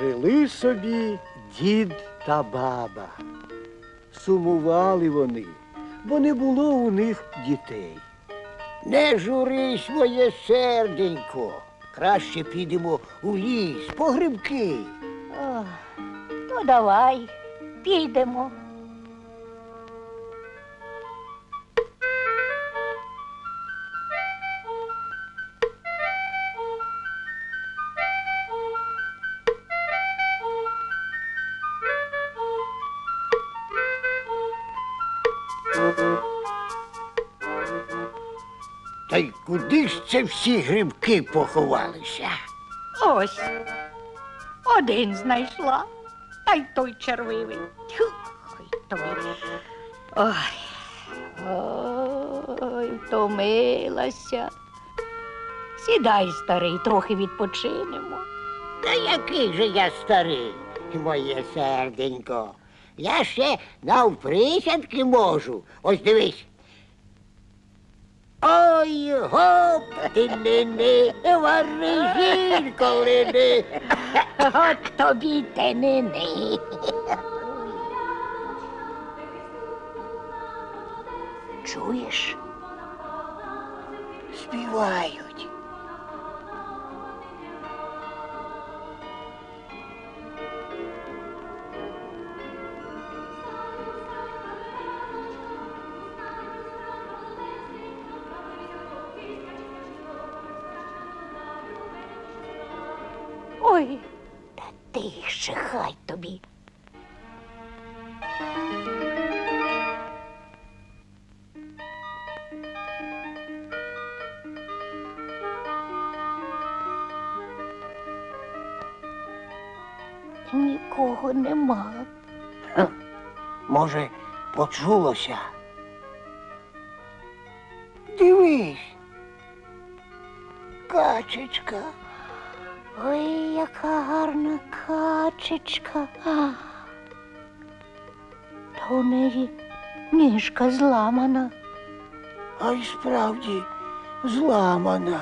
Жили собі дід та баба. Сумували вони, бо не було у них дітей. Не журись, моє серденько. Краще підемо у ліс по грибки. Ох, ну давай, підемо. Й куди ж це всі грибки поховалися? Ось. Один знайшла, та й той червивий. Тьху, ой, тобі. Ой. Ой, втомилася. Сідай, старий, трохи відпочинемо. Та який же я старий, моє серденько. Я ще навприсядки можу. Ось дивись. Ой, гоп, ти не не, вари коли не. От тобі те не не. Чуєш? Співають. Ой, та тише, хай тобі. Нікого нема. Може, почулося. Дивись. Качечка. Ой, яка гарна качечка. А. Та у неї ніжка зламана. А й справді зламана.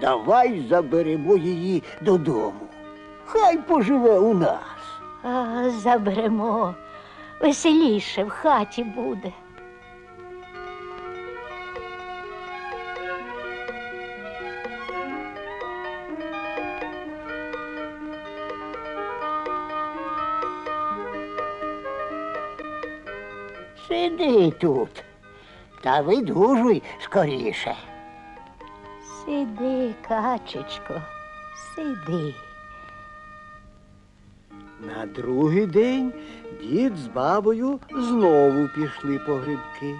Давай заберемо її додому. Хай поживе у нас. А, заберемо. Веселіше в хаті буде. Сиди тут та видужуй скоріше. Сиди, качечко, сиди. На другий день дід з бабою знову пішли по грибки.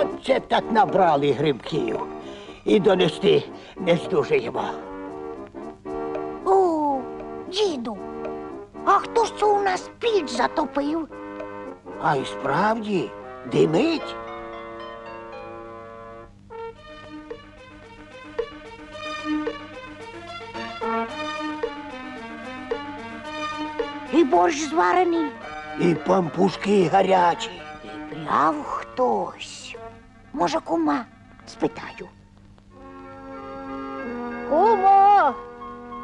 Оце так набрали грибків. І донести не здужуємо. О, діду, а хто ж це у нас піч затопив? А й справді димить. І борщ зварений. І пампушки гарячі. І пряв хтось. Може, кума? Спитаю. Кумо,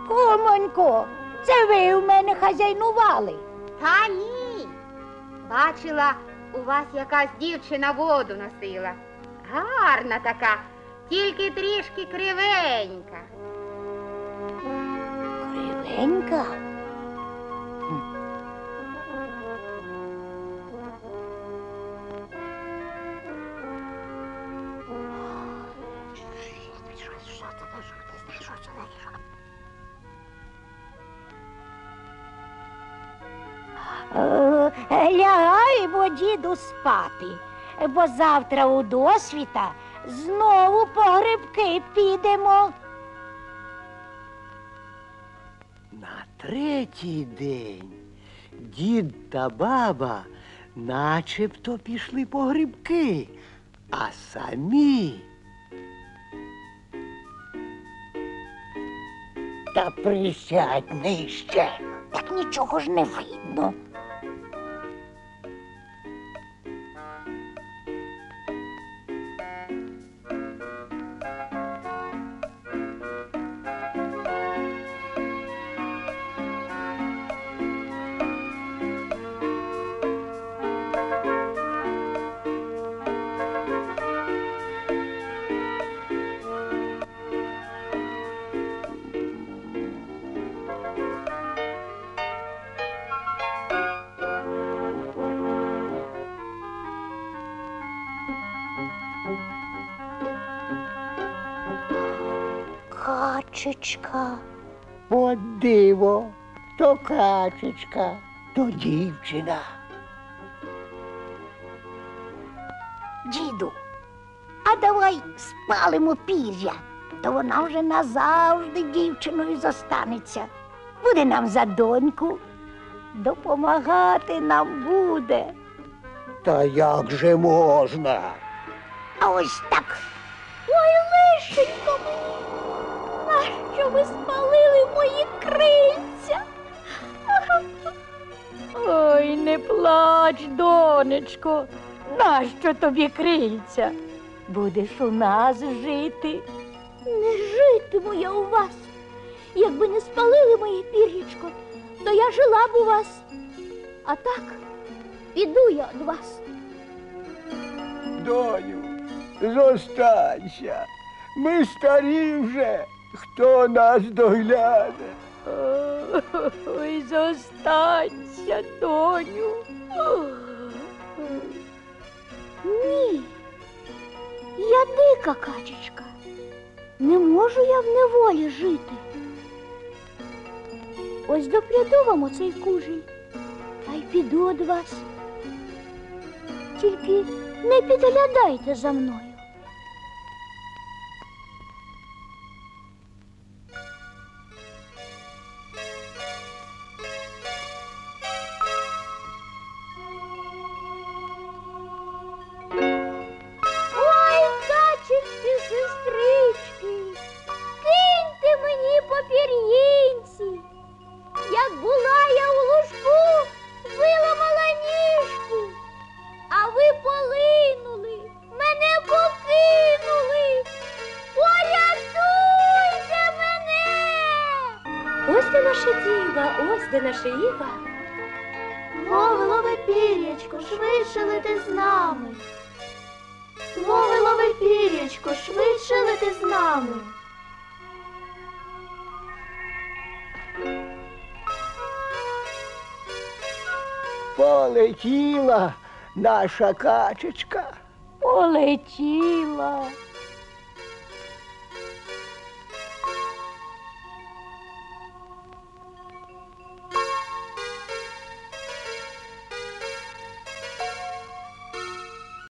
кумонько, це ви в мене хазяйнували. Та ні. Бачила, у вас якась дівчина воду носила. Гарна така, тільки трішки кривенька. Кривенька. Лягаємо, діду, спати, бо завтра у досвіта знову по грибки підемо. На третій день дід та баба начебто пішли по грибки, а самі Та присядь нижче. Так нічого ж не видно. Качечка. От диво, то качечка, то дівчина. Діду, а давай спалимо пір'я, то вона вже назавжди дівчиною зостанеться. Буде нам за доньку, допомагати нам буде. Та як же можна? А ось так. Ой, лишенько мені, нащо ви спалили мої крильця? Ой, не плач, донечко. Нащо тобі крильця? Будеш у нас жити. Не житиму я у вас. Якби не спалили моє пір'ячко, то я жила б у вас. А так, піду я від вас. Доню, зостанься. Ми старі вже. Хто нас догляне? Ой, зостанься, доню. Ні. Я дика качечка. Не можу я в неволі жити. Ось допряду вам оцей кужель, та й піду від вас. Тільки не підглядайте за мною. Наша Іва. Ловилове пір'ячко, швидше лети з нами. Ловилове пір'ячко, швидше лети з нами. Полетіла наша качечка. Полетіла.